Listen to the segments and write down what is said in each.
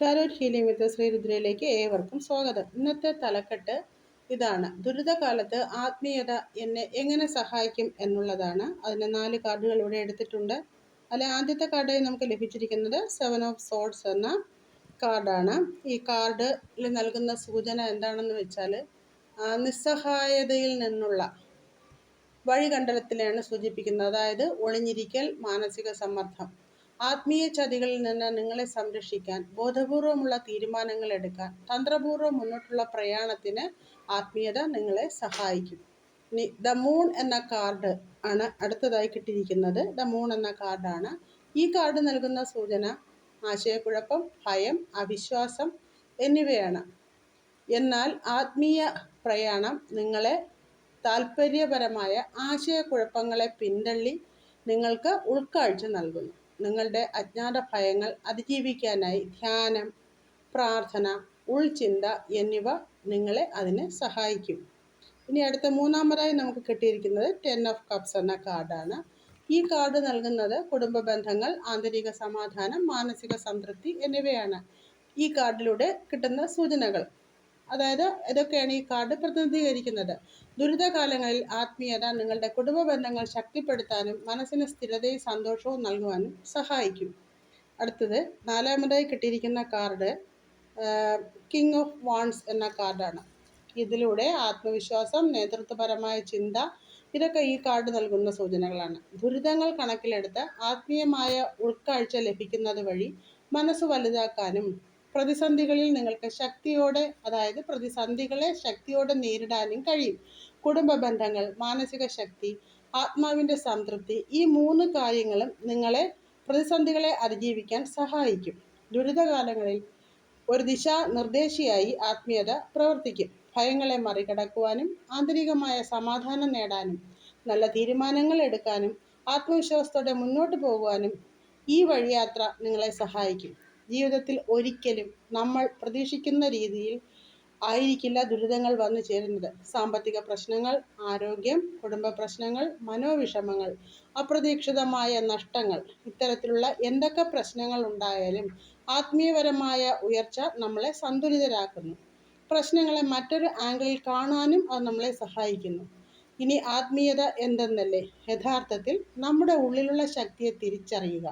ടാരോറ്റ് healing വിത്ത് ശ്രീരുദ്രയിലേക്ക് ഏവർക്കും സ്വാഗതം. ഇന്നത്തെ തലക്കെട്ട് ഇതാണ്. ദുരിതകാലത്ത് ആത്മീയത എന്നെ എങ്ങനെ സഹായിക്കും എന്നുള്ളതാണ്. അതിന് നാല് കാർഡുകൾ ഇവിടെ എടുത്തിട്ടുണ്ട്. അല്ലെ ആദ്യത്തെ കാർഡായി നമുക്ക് ലഭിച്ചിരിക്കുന്നത് സെവൻ ഓഫ് സോഡ്സ് എന്ന കാർഡാണ്. ഈ കാർഡിൽ നൽകുന്ന സൂചന എന്താണെന്ന് വെച്ചാൽ നിസ്സഹായതയിൽ നിന്നുള്ള വഴി വഴികണ്ടലത്തിലാണ് സൂചിപ്പിക്കുന്നത്. അതായത് ഒളിഞ്ഞിരിക്കൽ മാനസിക സമ്മർദ്ദം. ആത്മീയ ചതികളിൽ നിന്ന് നിങ്ങളെ സംരക്ഷിക്കാൻ ബോധപൂർവമുള്ള തീരുമാനങ്ങൾ എടുക്കാൻ തന്ത്രപൂർവം മുന്നോട്ടുള്ള പ്രയാണത്തിന് ആത്മീയത നിങ്ങളെ സഹായിക്കും. ഇനി ദ മൂൺ എന്ന കാർഡ് ആണ് അടുത്തതായി കിട്ടിയിരിക്കുന്നത്. ദ മൂൺ എന്ന കാർഡാണ്. ഈ കാർഡ് നൽകുന്ന സൂചന ആശയക്കുഴപ്പം ഭയം അവിശ്വാസം എന്നിവയാണ്. എന്നാൽ ആത്മീയ പ്രയാണം നിങ്ങളെ താല്പര്യപരമായ ആശയക്കുഴപ്പങ്ങളെ പിന്തള്ളി നിങ്ങൾക്ക് ഉൾക്കാഴ്ച നൽകുന്നു. നിങ്ങളുടെ അജ്ഞാത ഭയങ്ങൾ അതിജീവിക്കാനായി ധ്യാനം പ്രാർത്ഥന ഉൾചിന്ത എന്നിവ നിങ്ങളെ അതിനെ സഹായിക്കും. ഇനി അടുത്ത മൂന്നാമതായി നമുക്ക് കിട്ടിയിരിക്കുന്നത് ടെൻ ഓഫ് കപ്സ് എന്ന കാർഡാണ്. ഈ കാർഡ് നൽകുന്നത് കുടുംബ ബന്ധങ്ങൾ ആന്തരിക സമാധാനം മാനസിക സംതൃപ്തി എന്നിവയാണ്. ഈ കാർഡിലൂടെ കിട്ടുന്ന സൂചനകൾ. അതായത് ഇതൊക്കെയാണ് ഈ കാർഡ് പ്രതിനിധീകരിക്കുന്നത്. ദുരിതകാലങ്ങളിൽ ആത്മീയത നിങ്ങളുടെ കുടുംബ ബന്ധങ്ങൾ ശക്തിപ്പെടുത്താനും മനസ്സിന് സ്ഥിരതയും സന്തോഷവും നൽകുവാനും സഹായിക്കും. അടുത്തത് നാലാമതായി കിട്ടിയിരിക്കുന്ന കാർഡ് കിങ് ഓഫ് വാൺസ് എന്ന കാർഡാണ്. ഇതിലൂടെ ആത്മവിശ്വാസം നേതൃത്വപരമായ ചിന്ത ഇതൊക്കെ ഈ കാർഡ് നൽകുന്ന സൂചനകളാണ്. ദുരിതങ്ങൾ കണക്കിലെടുത്ത് ആത്മീയമായ ഉൾക്കാഴ്ച ലഭിക്കുന്നത് വഴി മനസ്സ് വലുതാക്കാനും പ്രതിസന്ധികളിൽ നിങ്ങൾക്ക് ശക്തിയോടെ അതായത് പ്രതിസന്ധികളെ ശക്തിയോടെ നേരിടാനും കഴിയും. കുടുംബ ബന്ധങ്ങൾ മാനസിക ശക്തി ആത്മാവിന്റെ സംതൃപ്തി ഈ മൂന്ന് കാര്യങ്ങളും നിങ്ങളെ പ്രതിസന്ധികളെ അതിജീവിക്കാൻ സഹായിക്കും. ദുരിതകാലങ്ങളിൽ ഒരു ദിശാനിർദ്ദേശിയായി ആത്മീയത പ്രവർത്തിക്കും. ഭയങ്ങളെ മറികടക്കുവാനും ആന്തരികമായ സമാധാനം നേടാനും നല്ല തീരുമാനങ്ങൾ എടുക്കാനും ആത്മവിശ്വാസത്തോടെ മുന്നോട്ട് പോകുവാനും ഈ വഴിയാത്ര നിങ്ങളെ സഹായിക്കും. ജീവിതത്തിൽ ഒരിക്കലും നമ്മൾ പ്രതീക്ഷിക്കുന്ന രീതിയിൽ ആയിരിക്കില്ല ദുരിതങ്ങൾ വന്നു ചേരുന്നത്. സാമ്പത്തിക പ്രശ്നങ്ങൾ ആരോഗ്യം കുടുംബ പ്രശ്നങ്ങൾ മനോവിഷമങ്ങൾ അപ്രതീക്ഷിതമായ നഷ്ടങ്ങൾ ഇത്തരത്തിലുള്ള എന്തൊക്കെ പ്രശ്നങ്ങൾ ഉണ്ടായാലും ആത്മീയപരമായ ഉയർച്ച നമ്മളെ സന്തുലിതരാക്കുന്നു. പ്രശ്നങ്ങളെ മറ്റൊരു ആംഗിളിൽ കാണാനും അത് നമ്മളെ സഹായിക്കുന്നു. ഇനി ആത്മീയത എന്തെന്നല്ലേ? യഥാർത്ഥത്തിൽ നമ്മുടെ ഉള്ളിലുള്ള ശക്തിയെ തിരിച്ചറിയുക.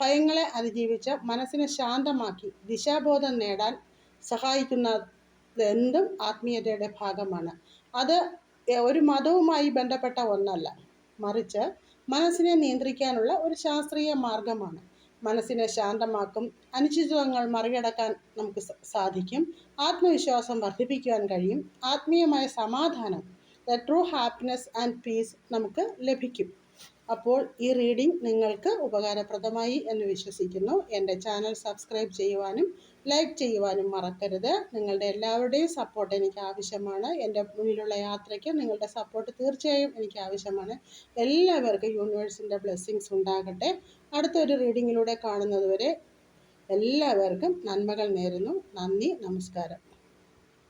ഭയങ്ങളെ അതിജീവിച്ച് മനസ്സിനെ ശാന്തമാക്കി ദിശാബോധം നേടാൻ സഹായിക്കുന്നതെന്തും ആത്മീയതയുടെ ഭാഗമാണ്. അത് ഒരു മതവുമായി ബന്ധപ്പെട്ട ഒന്നല്ല. മറിച്ച് മനസ്സിനെ നിയന്ത്രിക്കാനുള്ള ഒരു ശാസ്ത്രീയ മാർഗമാണ്. മനസ്സിനെ ശാന്തമാക്കും അനിശ്ചിതത്വങ്ങൾ മറികടക്കാൻ നമുക്ക് സാധിക്കും ആത്മവിശ്വാസം വർദ്ധിപ്പിക്കുവാൻ കഴിയും ആത്മീയമായ സമാധാനം the true happiness and peace നമുക്ക് ലഭിക്കും. അപ്പോൾ ഈ റീഡിംഗ് നിങ്ങൾക്ക് ഉപകാരപ്രദമായി എന്ന് വിശ്വസിക്കുന്നു. എന്റെ ചാനൽ സബ്സ്ക്രൈബ് ചെയ്യുവാനും ലൈക്ക് ചെയ്യുവാനും മറക്കരുത്. നിങ്ങളുടെ എല്ലാവരുടെയും സപ്പോർട്ട് എനിക്ക് ആവശ്യമാണ്. എന്റെ മുന്നിലുള്ള യാത്രയ്ക്ക് നിങ്ങളുടെ സപ്പോർട്ട് തീർച്ചയായും എനിക്ക് ആവശ്യമാണ്. എല്ലാവർക്കും യൂണിവേഴ്സിന്റെ ബ്ലെസ്സിങ്സ് ഉണ്ടാകട്ടെ. അടുത്തൊരു റീഡിങ്ങിലൂടെ കാണുന്നതുവരെ എല്ലാവർക്കും നന്മകൾ നേരുന്നു. നന്ദി നമസ്കാരം.